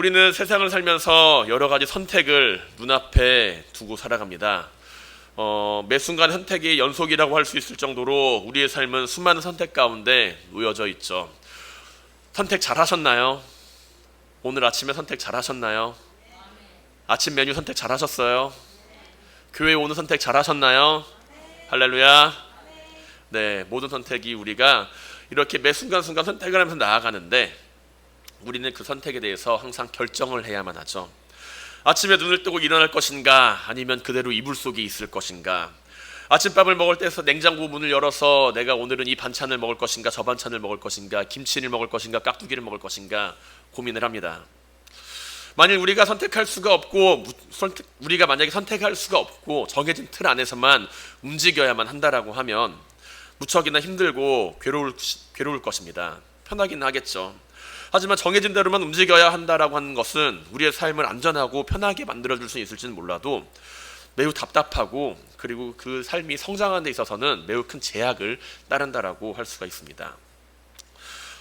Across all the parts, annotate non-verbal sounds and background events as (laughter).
우리는 세상을 살면서 여러 가지 선택을 눈앞에 두고 살아갑니다. 어, 매 순간 선택의 연속이라고 할 수 있을 정도로 우리의 삶은 수많은 선택 가운데 놓여져 있죠. 선택 잘 하셨나요? 오늘 아침에 선택 잘 하셨나요? 아침 메뉴 선택 잘 하셨어요? 교회 오는 선택 잘 하셨나요? 할렐루야. 네, 모든 선택이 우리가 이렇게 매 순간순간 선택을 하면서 나아가는데 우리는 그 선택에 대해서 항상 결정을 해야만 하죠. 아침에 눈을 뜨고 일어날 것인가 아니면 그대로 이불 속에 있을 것인가 아침밥을 먹을 때에서 냉장고 문을 열어서 내가 오늘은 이 반찬을 먹을 것인가 저 반찬을 먹을 것인가 김치를 먹을 것인가 깍두기를 먹을 것인가 고민을 합니다. 만일 우리가 선택할 수가 없고 무- 선택, 우리가 만약에 선택할 수가 없고 정해진 틀 안에서만 움직여야만 한다라고 하면 무척이나 힘들고 괴로울 괴로울 것입니다. 편하긴 하겠죠. 하지만 정해진 대로만 움직여야 한다라고 하는 것은 우리의 삶을 안전하고 편하게 만들어 줄 수 있을지는 몰라도 매우 답답하고 그리고 그 삶이 성장하는 데 있어서는 매우 큰 제약을 따른다라고 할 수가 있습니다.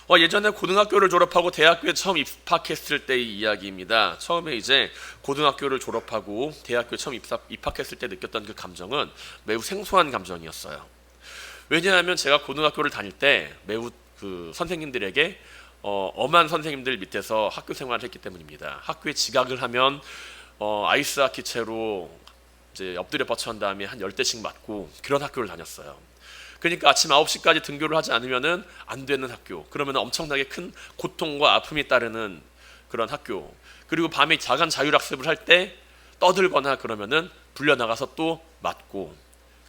어, 예전에 고등학교를 졸업하고 대학교에 처음 입학했을 때의 이야기입니다. 처음에 이제 고등학교를 졸업하고 대학교에 처음 입사, 입학했을 때 느꼈던 그 감정은 매우 생소한 감정이었어요. 왜냐하면 제가 고등학교를 다닐 때 매우 그 선생님들에게 어, 엄한 선생님들 밑에서 학교 생활을 했기 때문입니다. 학교에 지각을 하면 어, 아이스 하키 채로 이제 엎드려 뻗쳐 한 다음에 한 10대씩 맞고 그런 학교를 다녔어요. 그러니까 아침 9시까지 등교를 하지 않으면은 안 되는 학교. 그러면 엄청나게 큰 고통과 아픔이 따르는 그런 학교. 그리고 밤에 자간 자율학습을 할 때 떠들거나 그러면은 불려 나가서 또 맞고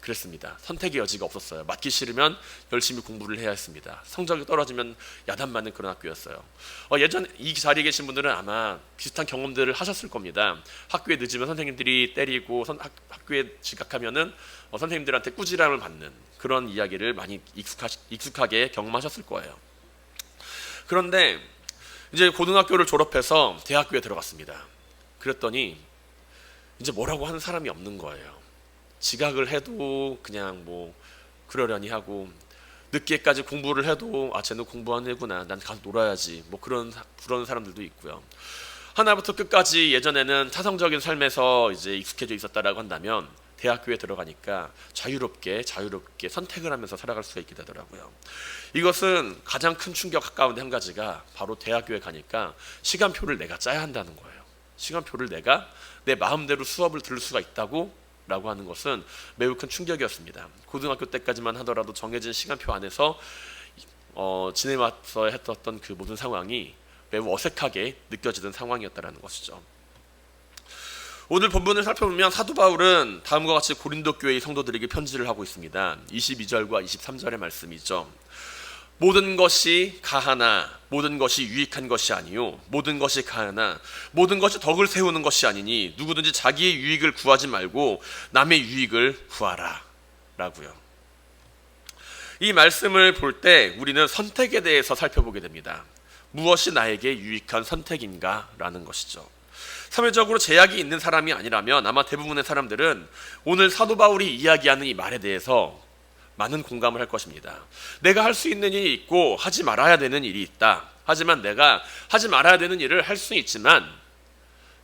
그랬습니다. 선택의 여지가 없었어요. 맞기 싫으면 열심히 공부를 해야 했습니다. 성적이 떨어지면 야단 맞는 그런 학교였어요. 어, 예전 이 자리에 계신 분들은 아마 비슷한 경험들을 하셨을 겁니다. 학교에 늦으면 선생님들이 때리고 선, 학, 학교에 지각하면은 어, 선생님들한테 꾸지람을 받는 그런 이야기를 많이 익숙하, 익숙하게 경험하셨을 거예요. 그런데 이제 고등학교를 졸업해서 대학교에 들어갔습니다. 그랬더니 이제 뭐라고 하는 사람이 없는 거예요. 지각을 해도 그냥 뭐 그러려니 하고 늦게까지 공부를 해도 아 쟤는 공부하는 애구나 난 가서 놀아야지 뭐 그런 사- 그런 사람들도 있고요. 하나부터 끝까지 예전에는 타성적인 삶에서 이제 익숙해져 있었다라고 한다면 대학교에 들어가니까 자유롭게 자유롭게 선택을 하면서 살아갈 수가 있게 되더라고요. 이것은 가장 큰 충격 가운데 한 가지가 바로 대학교에 가니까 시간표를 내가 짜야 한다는 거예요. 시간표를 내가 내 마음대로 수업을 들을 수가 있다고 라고 하는 것은 매우 큰 충격이었습니다. 고등학교 때까지만 하더라도 정해진 시간표 안에서 어, 지내왔어 했었던 그 모든 상황이 매우 어색하게 느껴지던 상황이었다라는 것이죠. 오늘 본문을 살펴보면 사도 바울은 다음과 같이 고린도 교회의 성도들에게 편지를 하고 있습니다. 22절과 23절의 말씀이죠. 모든 것이 가하나 모든 것이 유익한 것이 아니요 모든 것이 가하나 모든 것이 덕을 세우는 것이 아니니 누구든지 자기의 유익을 구하지 말고 남의 유익을 구하라 라고요. 이 말씀을 볼 때 우리는 선택에 대해서 살펴보게 됩니다. 무엇이 나에게 유익한 선택인가 라는 것이죠. 사회적으로 제약이 있는 사람이 아니라면 아마 대부분의 사람들은 오늘 사도 바울이 이야기하는 이 말에 대해서 많은 공감을 할 것입니다. 내가 할 수 있는 일이 있고 하지 말아야 되는 일이 있다. 하지만 내가 하지 말아야 되는 일을 할 수 있지만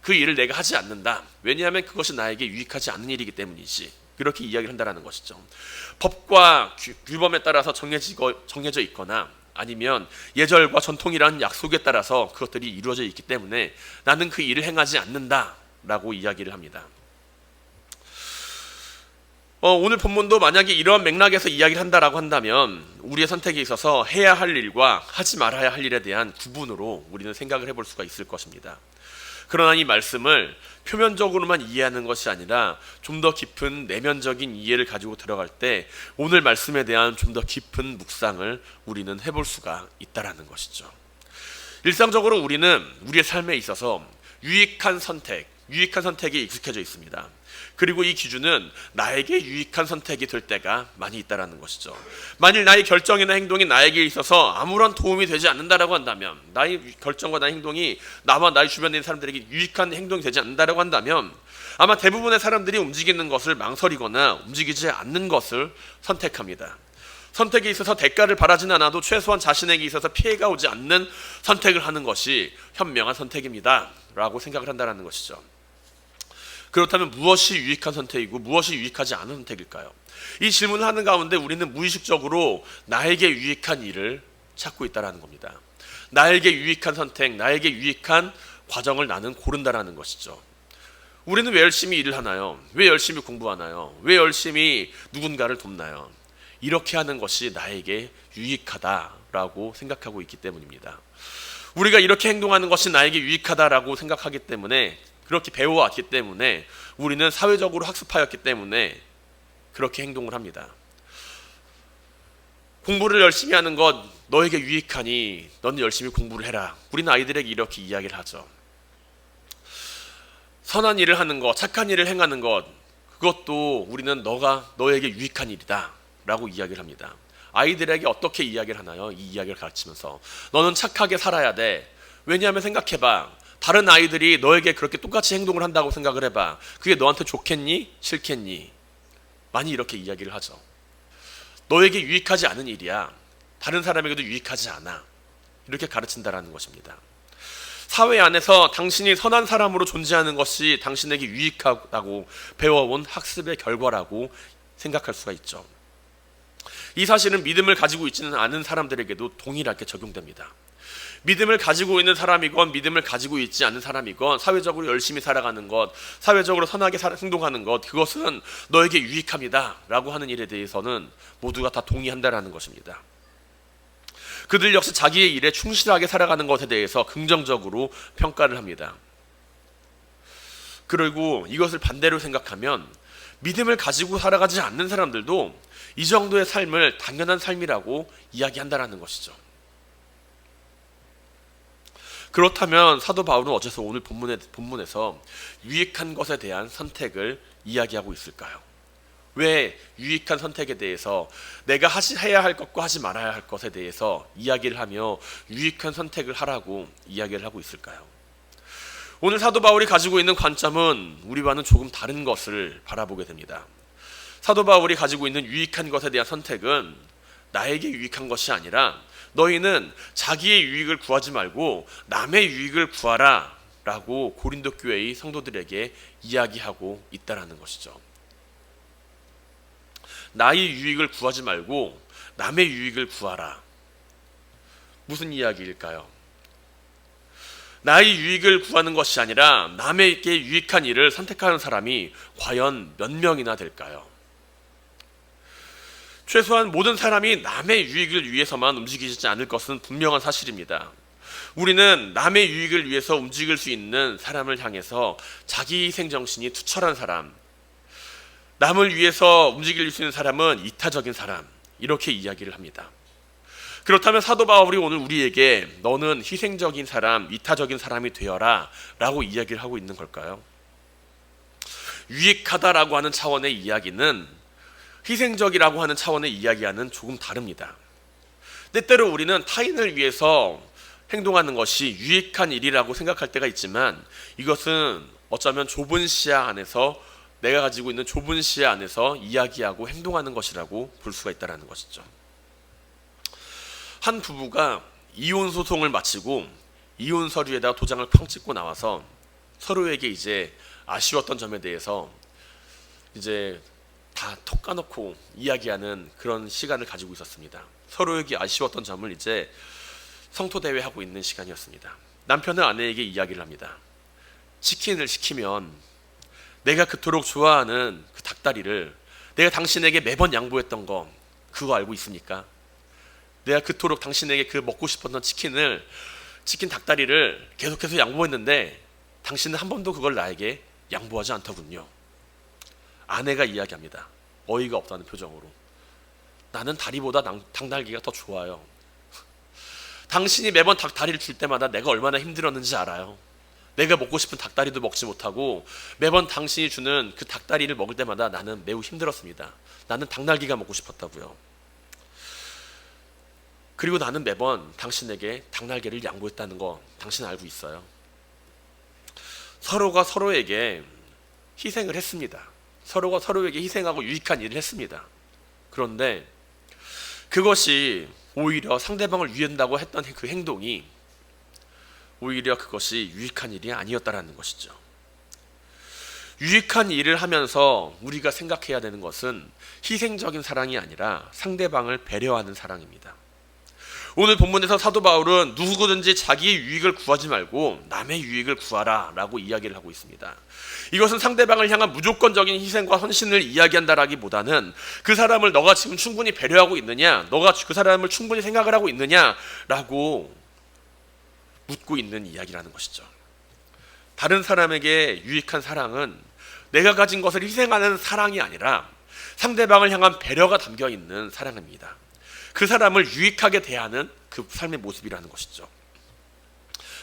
그 일을 내가 하지 않는다. 왜냐하면 그것이 나에게 유익하지 않는 일이기 때문이지. 그렇게 이야기를 한다는 것이죠. 법과 규- 규범에 따라서 정해지고, 정해져 있거나 아니면 예절과 전통이라는 약속에 따라서 그것들이 이루어져 있기 때문에 나는 그 일을 행하지 않는다라고 이야기를 합니다. 어, 오늘 본문도 만약에 이러한 맥락에서 이야기를 한다라고 한다면 우리의 선택에 있어서 해야 할 일과 하지 말아야 할 일에 대한 구분으로 우리는 생각을 해볼 수가 있을 것입니다. 그러나 이 말씀을 표면적으로만 이해하는 것이 아니라 좀 더 깊은 내면적인 이해를 가지고 들어갈 때 오늘 말씀에 대한 좀 더 깊은 묵상을 우리는 해볼 수가 있다라는 것이죠. 일상적으로 우리는 우리의 삶에 있어서 유익한 선택, 유익한 선택에 익숙해져 있습니다. 그리고 이 기준은 나에게 유익한 선택이 될 때가 많이 있다라는 것이죠. 만일 나의 결정이나 행동이 나에게 있어서 아무런 도움이 되지 않는다라고 한다면, 나의 결정과 나의 행동이 나와 나의 주변에 있는 사람들에게 유익한 행동이 되지 않는다라고 한다면, 아마 대부분의 사람들이 움직이는 것을 망설이거나 움직이지 않는 것을 선택합니다. 선택에 있어서 대가를 바라진 않아도 최소한 자신에게 있어서 피해가 오지 않는 선택을 하는 것이 현명한 선택입니다. 라고 생각을 한다는 것이죠. 그렇다면 무엇이 유익한 선택이고 무엇이 유익하지 않은 선택일까요? 이 질문을 하는 가운데 우리는 무의식적으로 나에게 유익한 일을 찾고 있다는 겁니다. 나에게 유익한 선택, 나에게 유익한 과정을 나는 고른다라는 것이죠. 우리는 왜 열심히 일을 하나요? 왜 열심히 공부하나요? 왜 열심히 누군가를 돕나요? 이렇게 하는 것이 나에게 유익하다라고 생각하고 있기 때문입니다. 우리가 이렇게 행동하는 것이 나에게 유익하다라고 생각하기 때문에 그렇게 배워왔기 때문에 우리는 사회적으로 학습하였기 때문에 그렇게 행동을 합니다. 공부를 열심히 하는 것 너에게 유익하니 너는 열심히 공부를 해라. 우리는 아이들에게 이렇게 이야기를 하죠. 선한 일을 하는 것, 착한 일을 행하는 것 그것도 우리는 너가 너에게 유익한 일이다 라고 이야기를 합니다. 아이들에게 어떻게 이야기를 하나요? 이 이야기를 가르치면서 너는 착하게 살아야 돼. 왜냐하면 생각해봐. 다른 아이들이 너에게 그렇게 똑같이 행동을 한다고 생각을 해봐. 그게 너한테 좋겠니? 싫겠니? 많이 이렇게 이야기를 하죠. 너에게 유익하지 않은 일이야. 다른 사람에게도 유익하지 않아. 이렇게 가르친다라는 것입니다. 사회 안에서 당신이 선한 사람으로 존재하는 것이 당신에게 유익하다고 배워온 학습의 결과라고 생각할 수가 있죠. 이 사실은 믿음을 가지고 있지는 않은 사람들에게도 동일하게 적용됩니다. 믿음을 가지고 있는 사람이건 믿음을 가지고 있지 않은 사람이건 사회적으로 열심히 살아가는 것, 사회적으로 선하게 행동하는 것, 그것은 너에게 유익합니다라고 하는 일에 대해서는 모두가 다 동의한다라는 것입니다. 그들 역시 자기의 일에 충실하게 살아가는 것에 대해서 긍정적으로 평가를 합니다. 그리고 이것을 반대로 생각하면 믿음을 가지고 살아가지 않는 사람들도 이 정도의 삶을 당연한 삶이라고 이야기한다라는 것이죠. 그렇다면 사도 바울은 어째서 오늘 본문에, 본문에서 유익한 것에 대한 선택을 이야기하고 있을까요? 왜 유익한 선택에 대해서 내가 하시, 해야 할 것과 하지 말아야 할 것에 대해서 이야기를 하며 유익한 선택을 하라고 이야기를 하고 있을까요? 오늘 사도 바울이 가지고 있는 관점은 우리와는 조금 다른 것을 바라보게 됩니다. 사도 바울이 가지고 있는 유익한 것에 대한 선택은 나에게 유익한 것이 아니라 너희는 자기의 유익을 구하지 말고 남의 유익을 구하라 라고 고린도 교회의 성도들에게 이야기하고 있다라는 것이죠. 나의 유익을 구하지 말고 남의 유익을 구하라. 무슨 이야기일까요? 나의 유익을 구하는 것이 아니라 남에게 유익한 일을 선택하는 사람이 과연 몇 명이나 될까요? 최소한 모든 사람이 남의 유익을 위해서만 움직이지 않을 것은 분명한 사실입니다. 우리는 남의 유익을 위해서 움직일 수 있는 사람을 향해서 자기 희생 정신이 투철한 사람, 남을 위해서 움직일 수 있는 사람은 이타적인 사람 이렇게 이야기를 합니다. 그렇다면 사도 바울이 오늘 우리에게 너는 희생적인 사람, 이타적인 사람이 되어라 라고 이야기를 하고 있는 걸까요? 유익하다라고 하는 차원의 이야기는 희생적이라고 하는 차원의 이야기와는 조금 다릅니다. 때때로 우리는 타인을 위해서 행동하는 것이 유익한 일이라고 생각할 때가 있지만 이것은 어쩌면 좁은 시야 안에서 내가 가지고 있는 좁은 시야 안에서 이야기하고 행동하는 것이라고 볼 수가 있다는 것이죠. 한 부부가 이혼 소송을 마치고 이혼 서류에다 도장을 팡 찍고 나와서 서로에게 이제 아쉬웠던 점에 대해서 이제 다 톡 까놓고 이야기하는 그런 시간을 가지고 있었습니다. 서로에게 아쉬웠던 점을 이제 성토 대회 하고 있는 시간이었습니다. 남편은 아내에게 이야기를 합니다. 치킨을 시키면 내가 그토록 좋아하는 그 닭다리를 내가 당신에게 매번 양보했던 거 그거 알고 있습니까? 내가 그토록 당신에게 그 먹고 싶었던 치킨을 치킨 닭다리를 계속해서 양보했는데 당신은 한 번도 그걸 나에게 양보하지 않더군요. 아내가 이야기합니다. 어이가 없다는 표정으로. 나는 다리보다 닭날개가 더 좋아요. (laughs) 당신이 매번 닭다리를 줄 때마다 내가 얼마나 힘들었는지 알아요. 내가 먹고 싶은 닭다리도 먹지 못하고 매번 당신이 주는 그 닭다리를 먹을 때마다 나는 매우 힘들었습니다. 나는 닭날개가 먹고 싶었다고요. 그리고 나는 매번 당신에게 닭날개를 양보했다는 거 당신 알고 있어요. 서로가 서로에게 희생을 했습니다. 서로가 서로에게 희생하고 유익한 일을 했습니다. 그런데 그것이 오히려 상대방을 위한다고 했던 그 행동이 오히려 그것이 유익한 일이 아니었다라는 것이죠. 유익한 일을 하면서 우리가 생각해야 되는 것은 희생적인 사랑이 아니라 상대방을 배려하는 사랑입니다. 오늘 본문에서 사도 바울은 누구든지 자기의 유익을 구하지 말고 남의 유익을 구하라 라고 이야기를 하고 있습니다. 이것은 상대방을 향한 무조건적인 희생과 헌신을 이야기한다라기보다는 그 사람을 너가 지금 충분히 배려하고 있느냐, 너가 그 사람을 충분히 생각을 하고 있느냐라고 묻고 있는 이야기라는 것이죠. 다른 사람에게 유익한 사랑은 내가 가진 것을 희생하는 사랑이 아니라 상대방을 향한 배려가 담겨 있는 사랑입니다. 그 사람을 유익하게 대하는 그 삶의 모습이라는 것이죠.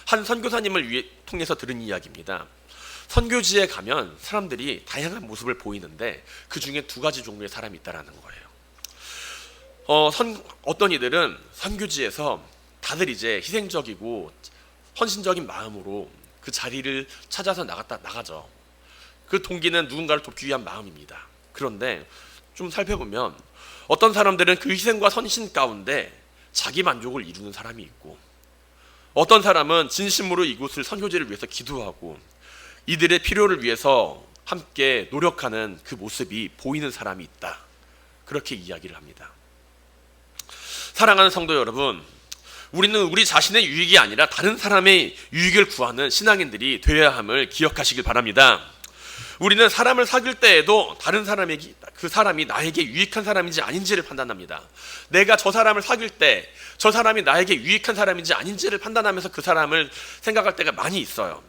한 선교사님을 통해서 들은 이야기입니다. 선교지에 가면 사람들이 다양한 모습을 보이는데 그 중에 두 가지 종류의 사람이 있다라는 거예요. 어, 선, 어떤 이들은 선교지에서 다들 이제 희생적이고 헌신적인 마음으로 그 자리를 찾아서 나갔다 나가죠. 그 동기는 누군가를 돕기 위한 마음입니다. 그런데 좀 살펴보면 어떤 사람들은 그 희생과 선신 가운데 자기 만족을 이루는 사람이 있고 어떤 사람은 진심으로 이곳을 선교지를 위해서 기도하고 이들의 필요를 위해서 함께 노력하는 그 모습이 보이는 사람이 있다. 그렇게 이야기를 합니다. 사랑하는 성도 여러분, 우리는 우리 자신의 유익이 아니라 다른 사람의 유익을 구하는 신앙인들이 되어야 함을 기억하시길 바랍니다. 우리는 사람을 사귈 때에도 다른 사람에게 그 사람이 나에게 유익한 사람인지 아닌지를 판단합니다. 내가 저 사람을 사귈 때 저 사람이 나에게 유익한 사람인지 아닌지를 판단하면서 그 사람을 생각할 때가 많이 있어요.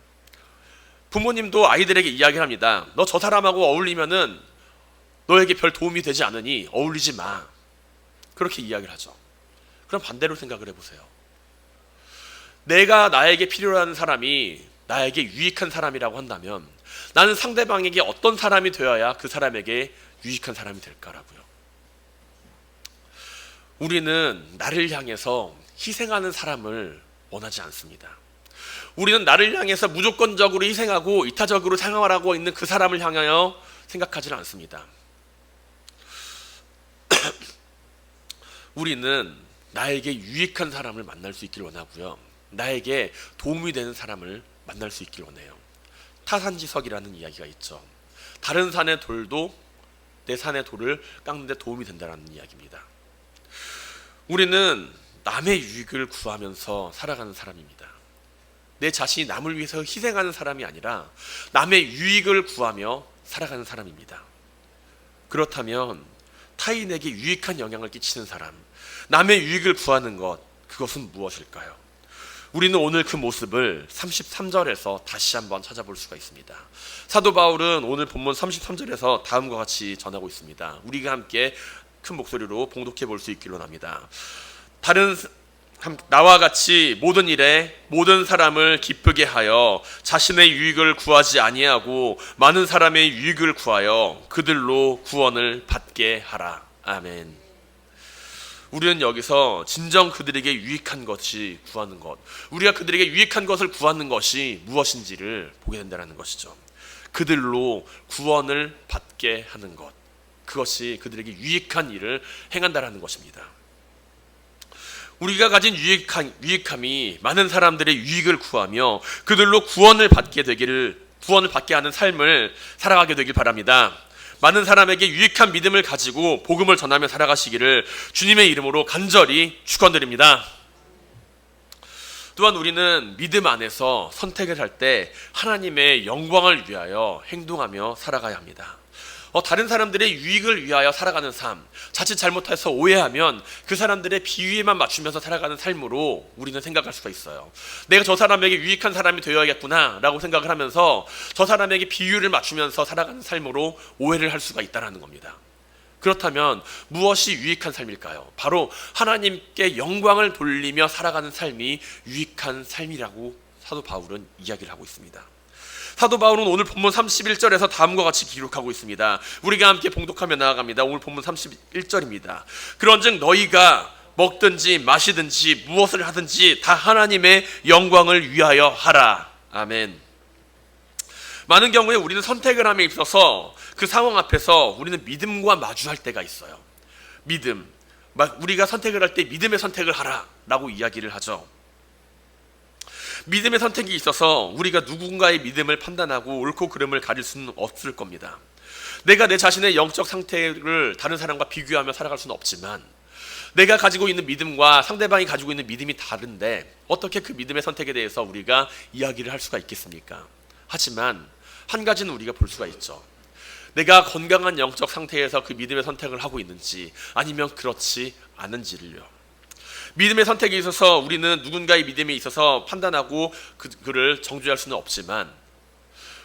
부모님도 아이들에게 이야기를 합니다. 너 저 사람하고 어울리면은 너에게 별 도움이 되지 않으니 어울리지 마. 그렇게 이야기를 하죠. 그럼 반대로 생각을 해보세요. 내가 나에게 필요한 사람이 나에게 유익한 사람이라고 한다면 나는 상대방에게 어떤 사람이 되어야 그 사람에게 유익한 사람이 될까라고요. 우리는 나를 향해서 희생하는 사람을 원하지 않습니다. 우리는 나를 향해서 무조건적으로 희생하고 이타적으로 생활하고 있는 그 사람을 향하여 생각하지는 않습니다. (clears throat) 우리는 나에게 유익한 사람을 만날 수 있길 원하고요. 나에게 도움이 되는 사람을 만날 수 있길 원해요. 타산지석이라는 이야기가 있죠. 다른 산의 돌도 내 산의 돌을 깎는데 도움이 된다는 이야기입니다. 우리는 남의 유익을 구하면서 살아가는 사람입니다. 내 자신이 남을 위해서 희생하는 사람이 아니라 남의 유익을 구하며 살아가는 사람입니다. 그렇다면 타인에게 유익한 영향을 끼치는 사람, 남의 유익을 구하는 것, 그것은 무엇일까요? 우리는 오늘 그 모습을 33절에서 다시 한번 찾아볼 수가 있습니다. 사도 바울은 오늘 본문 33절에서 다음과 같이 전하고 있습니다. 우리가 함께 큰 목소리로 봉독해 볼 수 있기로 합니다. 다른 나와 같이 모든 일에 모든 사람을 기쁘게 하여 자신의 유익을 구하지 아니하고 많은 사람의 유익을 구하여 그들로 구원을 받게 하라. 아멘. 우리는 여기서 진정 그들에게 유익한 것이 구하는 것, 우리가 그들에게 유익한 것을 구하는 것이 무엇인지를 보게 된다는 것이죠. 그들로 구원을 받게 하는 것, 그것이 그들에게 유익한 일을 행한다라는 것입니다. 우리가 가진 유익한, 유익함이 많은 사람들의 유익을 구하며 그들로 구원을 받게 되기를 구원을 받게 하는 삶을 살아가게 되길 바랍니다. 많은 사람에게 유익한 믿음을 가지고 복음을 전하며 살아가시기를 주님의 이름으로 간절히 축원드립니다. 또한 우리는 믿음 안에서 선택을 할 때 하나님의 영광을 위하여 행동하며 살아가야 합니다. 어, 다른 사람들의 유익을 위하여 살아가는 삶, 자칫 잘못해서 오해하면 그 사람들의 비위에만 맞추면서 살아가는 삶으로 우리는 생각할 수가 있어요. 내가 저 사람에게 유익한 사람이 되어야겠구나라고 생각을 하면서 저 사람에게 비유를 맞추면서 살아가는 삶으로 오해를 할 수가 있다라는 겁니다. 그렇다면 무엇이 유익한 삶일까요? 바로 하나님께 영광을 돌리며 살아가는 삶이 유익한 삶이라고 사도 바울은 이야기를 하고 있습니다. 사도 바울은 오늘 본문 31절에서 다음과 같이 기록하고 있습니다. 우리가 함께 봉독하며 나아갑니다. 오늘 본문 31절입니다. 그런즉 너희가 먹든지 마시든지 무엇을 하든지 다 하나님의 영광을 위하여 하라. 아멘. 많은 경우에 우리는 선택을 함에 있어서 그 상황 앞에서 우리는 믿음과 마주할 때가 있어요. 믿음. 막 우리가 선택을 할 때 믿음의 선택을 하라라고 이야기를 하죠. 믿음의 선택이 있어서 우리가 누군가의 믿음을 판단하고 옳고 그름을 가릴 수는 없을 겁니다. 내가 내 자신의 영적 상태를 다른 사람과 비교하며 살아갈 수는 없지만 내가 가지고 있는 믿음과 상대방이 가지고 있는 믿음이 다른데 어떻게 그 믿음의 선택에 대해서 우리가 이야기를 할 수가 있겠습니까? 하지만 한 가지는 우리가 볼 수가 있죠. 내가 건강한 영적 상태에서 그 믿음의 선택을 하고 있는지 아니면 그렇지 않은지를요. 믿음의 선택에 있어서 우리는 누군가의 믿음에 있어서 판단하고 그, 그를 정죄할 수는 없지만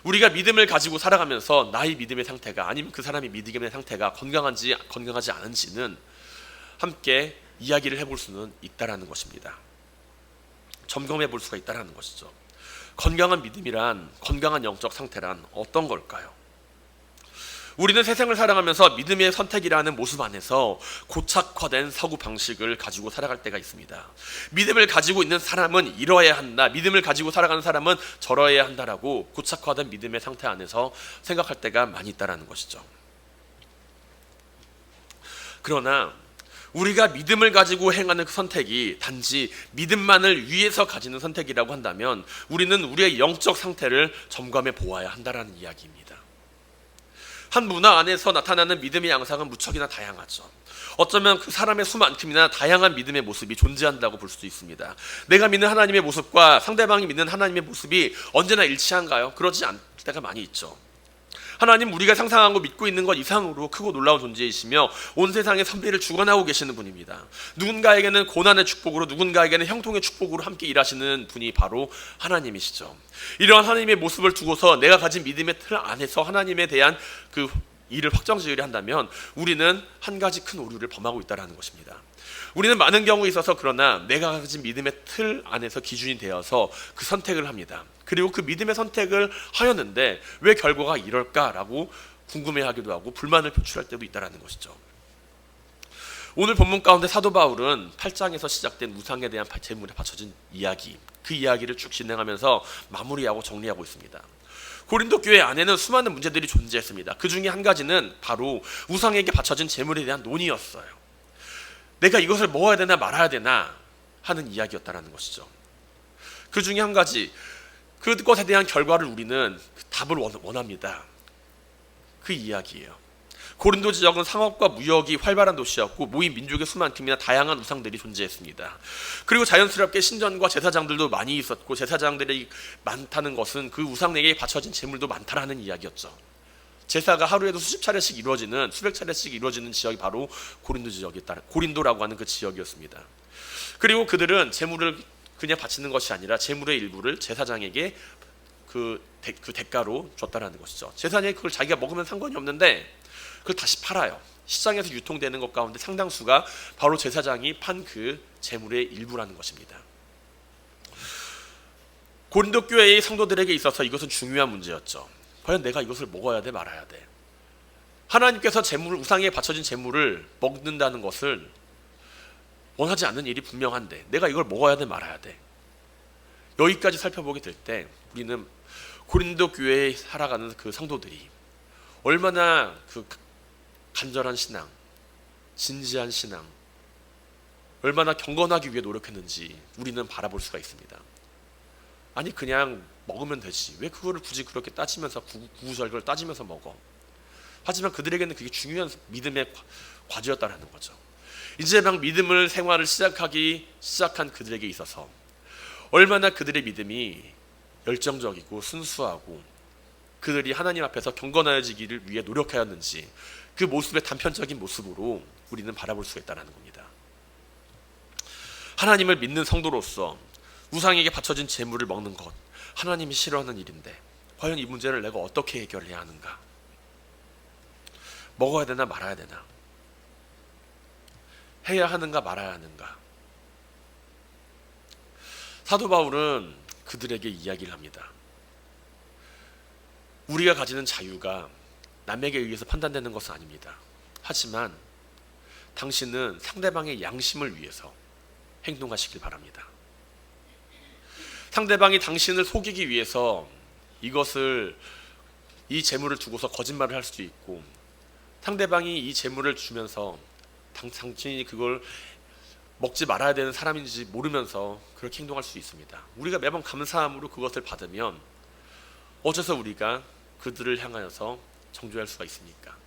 우리가 믿음을 가지고 살아가면서 나의 믿음의 상태가 아니면 그 사람의 믿음의 상태가 건강한지 건강하지 않은지는 함께 이야기를 해볼 수는 있다라는 것입니다. 점검해 볼 수가 있다라는 것이죠. 건강한 믿음이란 건강한 영적 상태란 어떤 걸까요? 우리는 세상을 살아가면서 믿음의 선택이라는 모습 안에서 고착화된 사고 방식을 가지고 살아갈 때가 있습니다. 믿음을 가지고 있는 사람은 이러해야 한다. 믿음을 가지고 살아가는 사람은 저러해야 한다라고 고착화된 믿음의 상태 안에서 생각할 때가 많이 있다라는 것이죠. 그러나 우리가 믿음을 가지고 행하는 그 선택이 단지 믿음만을 위해서 가지는 선택이라고 한다면 우리는 우리의 영적 상태를 점검해 보아야 한다라는 이야기입니다. 한 문화 안에서 나타나는 믿음의 양상은 무척이나 다양하죠. 어쩌면 그 사람의 수만큼이나 다양한 믿음의 모습이 존재한다고 볼 수도 있습니다. 내가 믿는 하나님의 모습과 상대방이 믿는 하나님의 모습이 언제나 일치한가요? 그러지 않을 때가 많이 있죠. 하나님 우리가 상상하고 믿고 있는 것 이상으로 크고 놀라운 존재이시며 온 세상에 선비를 주관하고 계시는 분입니다. 누군가에게는 고난의 축복으로 누군가에게는 형통의 축복으로 함께 일하시는 분이 바로 하나님이시죠. 이러한 하나님의 모습을 두고서 내가 가진 믿음의 틀 안에서 하나님에 대한 그 일을 확정지으려 한다면 우리는 한 가지 큰 오류를 범하고 있다는 것입니다. 우리는 많은 경우에 있어서 그러나 내가 가진 믿음의 틀 안에서 기준이 되어서 그 선택을 합니다. 그리고 그 믿음의 선택을 하였는데 왜 결과가 이럴까라고 궁금해하기도 하고 불만을 표출할 때도 있다라는 것이죠. 오늘 본문 가운데 사도 바울은 8장에서 시작된 우상에 대한 제물에 바쳐진 이야기, 그 이야기를 쭉 진행하면서 마무리하고 정리하고 있습니다. 고린도 교회 안에는 수많은 문제들이 존재했습니다. 그 중에 한 가지는 바로 우상에게 바쳐진 제물에 대한 논의였어요. 내가 이것을 먹어야 되나 말아야 되나 하는 이야기였다라는 것이죠. 그 중에 한 가지 그것에 대한 결과를 우리는 답을 원합니다. 그 이야기예요. 고린도 지역은 상업과 무역이 활발한 도시였고 모인 민족의 수만큼이나 다양한 우상들이 존재했습니다. 그리고 자연스럽게 신전과 제사장들도 많이 있었고 제사장들이 많다는 것은 그 우상에게 바쳐진 제물도 많다라는 이야기였죠. 제사가 하루에도 수십 차례씩 이루어지는 수백 차례씩 이루어지는 지역이 바로 고린도 지역이 따라 고린도라고 하는 그 지역이었습니다. 그리고 그들은 제물을 그냥 바치는 것이 아니라 제물의 일부를 제사장에게 그, 대, 그 대가로 줬다라는 것이죠. 제사장이 그걸 자기가 먹으면 상관이 없는데 그걸 다시 팔아요. 시장에서 유통되는 것 가운데 상당수가 바로 제사장이 판그 제물의 일부라는 것입니다. 고린도 교회의 성도들에게 있어서 이것은 중요한 문제였죠. 과연 내가 이것을 먹어야 돼 말아야 돼. 하나님께서 제물 우상에 바쳐진 제물을 먹는다는 것을 원하지 않는 일이 분명한데 내가 이걸 먹어야 돼 말아야 돼. 여기까지 살펴보게 될 때 우리는 고린도 교회에 살아가는 그 성도들이 얼마나 그 간절한 신앙, 진지한 신앙, 얼마나 경건하기 위해 노력했는지 우리는 바라볼 수가 있습니다. 아니 그냥 먹으면 되지. 왜 그거를 굳이 그렇게 따지면서 구구절절 따지면서 먹어? 하지만 그들에게는 그게 중요한 믿음의 과제였다라는 거죠. 이제 막 믿음을 생활을 시작하기 시작한 그들에게 있어서 얼마나 그들의 믿음이 열정적이고 순수하고 그들이 하나님 앞에서 경건해지기를 위해 노력하였는지 그 모습의 단편적인 모습으로 우리는 바라볼 수가 있다는 겁니다. 하나님을 믿는 성도로서 우상에게 바쳐진 재물을 먹는 것 하나님이 싫어하는 일인데 과연 이 문제를 내가 어떻게 해결해야 하는가? 먹어야 되나 말아야 되나? 해야 하는가 말아야 하는가? 사도 바울은 그들에게 이야기를 합니다. 우리가 가지는 자유가 남에게 의해서 판단되는 것은 아닙니다. 하지만 당신은 상대방의 양심을 위해서 행동하시길 바랍니다. 상대방이 당신을 속이기 위해서 이것을 이 재물을 두고서 거짓말을 할 수도 있고 상대방이 이 재물을 주면서 당, 당신이 그걸 먹지 말아야 되는 사람인지 모르면서 그렇게 행동할 수 있습니다. 우리가 매번 감사함으로 그것을 받으면 어째서 우리가 그들을 향하여서 정죄할 수가 있습니까?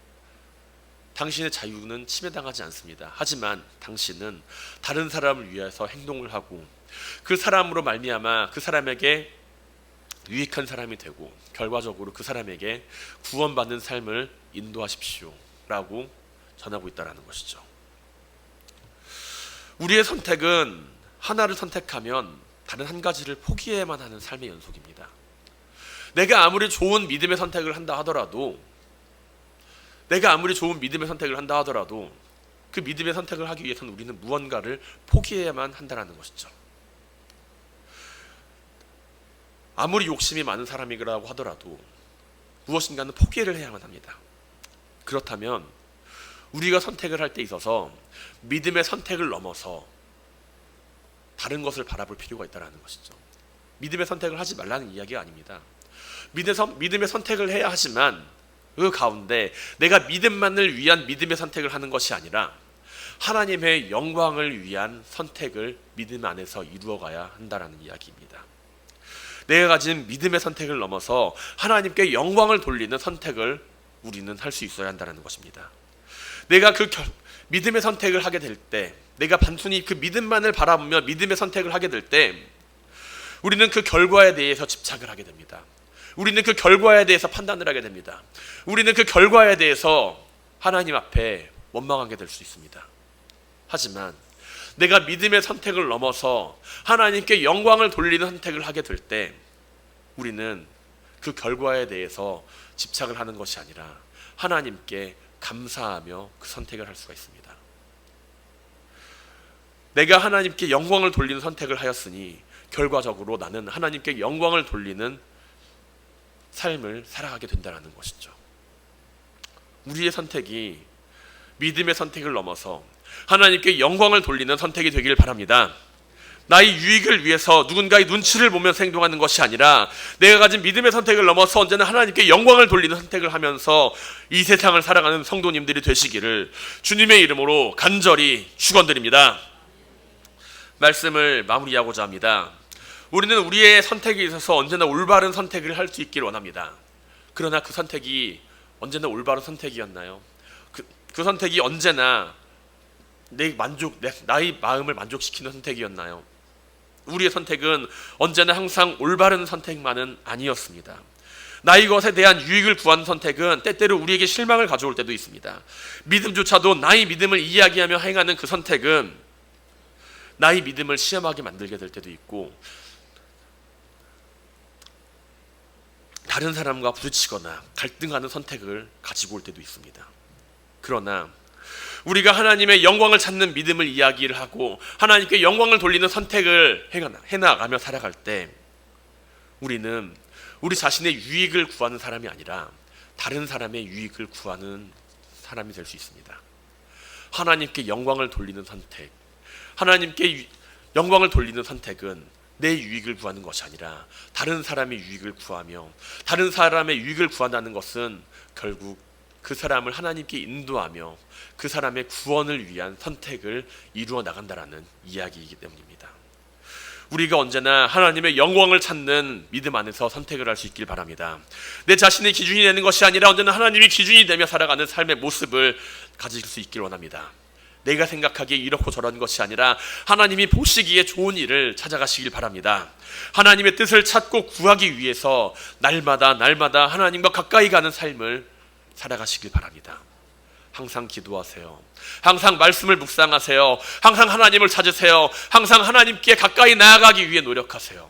당신의 자유는 침해당하지 않습니다. 하지만 당신은 다른 사람을 위해서 행동을 하고 그 사람으로 말미암아 그 사람에게 유익한 사람이 되고 결과적으로 그 사람에게 구원받는 삶을 인도하십시오라고 전하고 있다라는 것이죠. 우리의 선택은 하나를 선택하면 다른 한 가지를 포기해야만 하는 삶의 연속입니다. 내가 아무리 좋은 믿음의 선택을 한다 하더라도 내가 아무리 좋은 믿음의 선택을 한다 하더라도 그 믿음의 선택을 하기 위해서는 우리는 무언가를 포기해야만 한다는 것이죠. 아무리 욕심이 많은 사람이라고 하더라도 무엇인가는 포기를 해야만 합니다. 그렇다면 우리가 선택을 할 때 있어서 믿음의 선택을 넘어서 다른 것을 바라볼 필요가 있다는 것이죠. 믿음의 선택을 하지 말라는 이야기가 아닙니다. 믿음의 선택을 해야 하지만 그 가운데 내가 믿음만을 위한 믿음의 선택을 하는 것이 아니라 하나님의 영광을 위한 선택을 믿음 안에서 이루어가야 한다라는 이야기입니다. 내가 가진 믿음의 선택을 넘어서 하나님께 영광을 돌리는 선택을 우리는 할 수 있어야 한다는 것입니다. 내가 그 결, 믿음의 선택을 하게 될 때, 내가 단순히 그 믿음만을 바라보며 믿음의 선택을 하게 될 때, 우리는 그 결과에 대해서 집착을 하게 됩니다. 우리는 그 결과에 대해서 판단을 하게 됩니다. 우리는 그 결과에 대해서 하나님 앞에 원망하게 될 수 있습니다. 하지만 내가 믿음의 선택을 넘어서 하나님께 영광을 돌리는 선택을 하게 될 때 우리는 그 결과에 대해서 집착을 하는 것이 아니라 하나님께 감사하며 그 선택을 할 수가 있습니다. 내가 하나님께 영광을 돌리는 선택을 하였으니 결과적으로 나는 하나님께 영광을 돌리는 삶을 살아가게 된다는 것이죠. 우리의 선택이 믿음의 선택을 넘어서 하나님께 영광을 돌리는 선택이 되기를 바랍니다. 나의 유익을 위해서 누군가의 눈치를 보면서 행동하는 것이 아니라 내가 가진 믿음의 선택을 넘어서 언제나 하나님께 영광을 돌리는 선택을 하면서 이 세상을 살아가는 성도님들이 되시기를 주님의 이름으로 간절히 축원드립니다. 말씀을 마무리하고자 합니다. 우리는 우리의 선택에 있어서 언제나 올바른 선택을 할 수 있기를 원합니다. 그러나 그 선택이 언제나 올바른 선택이었나요? 그, 그 선택이 언제나 내 만족, 내, 나의 마음을 만족시키는 선택이었나요? 우리의 선택은 언제나 항상 올바른 선택만은 아니었습니다. 나의 것에 대한 유익을 구하는 선택은 때때로 우리에게 실망을 가져올 때도 있습니다. 믿음조차도 나의 믿음을 이야기하며 행하는 그 선택은 나의 믿음을 시험하게 만들게 될 때도 있고 다른 사람과 부딪히거나 갈등하는 선택을 가지고 올 때도 있습니다. 그러나 우리가 하나님의 영광을 찾는 믿음을 이야기를 하고 하나님께 영광을 돌리는 선택을 해나가며 살아갈 때 우리는 우리 자신의 유익을 구하는 사람이 아니라 다른 사람의 유익을 구하는 사람이 될 수 있습니다. 하나님께 영광을 돌리는 선택, 하나님께 영광을 돌리는 선택은 내 유익을 구하는 것이 아니라 다른 사람의 유익을 구하며 다른 사람의 유익을 구한다는 것은 결국 그 사람을 하나님께 인도하며 그 사람의 구원을 위한 선택을 이루어 나간다라는 이야기이기 때문입니다. 우리가 언제나 하나님의 영광을 찾는 믿음 안에서 선택을 할 수 있길 바랍니다. 내 자신의 기준이 되는 것이 아니라 언제나 하나님이 기준이 되며 살아가는 삶의 모습을 가질 수 있길 원합니다. 내가 생각하기에 이렇고 저런 것이 아니라 하나님이 보시기에 좋은 일을 찾아가시길 바랍니다. 하나님의 뜻을 찾고 구하기 위해서 날마다 날마다 하나님과 가까이 가는 삶을 살아가시길 바랍니다. 항상 기도하세요. 항상 말씀을 묵상하세요. 항상 하나님을 찾으세요. 항상 하나님께 가까이 나아가기 위해 노력하세요.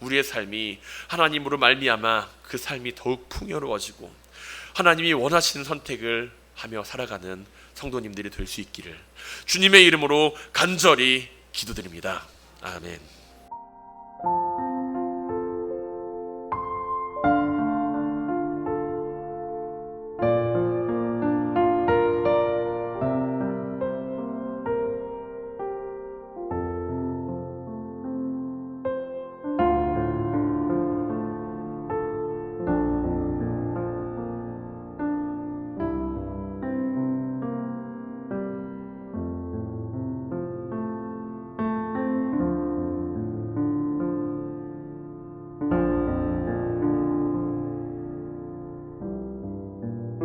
우리의 삶이 하나님으로 말미암아 그 삶이 더욱 풍요로워지고 하나님이 원하시는 선택을 하며 살아가는 성도님들이 될 수 있기를 주님의 이름으로 간절히 기도드립니다. 아멘.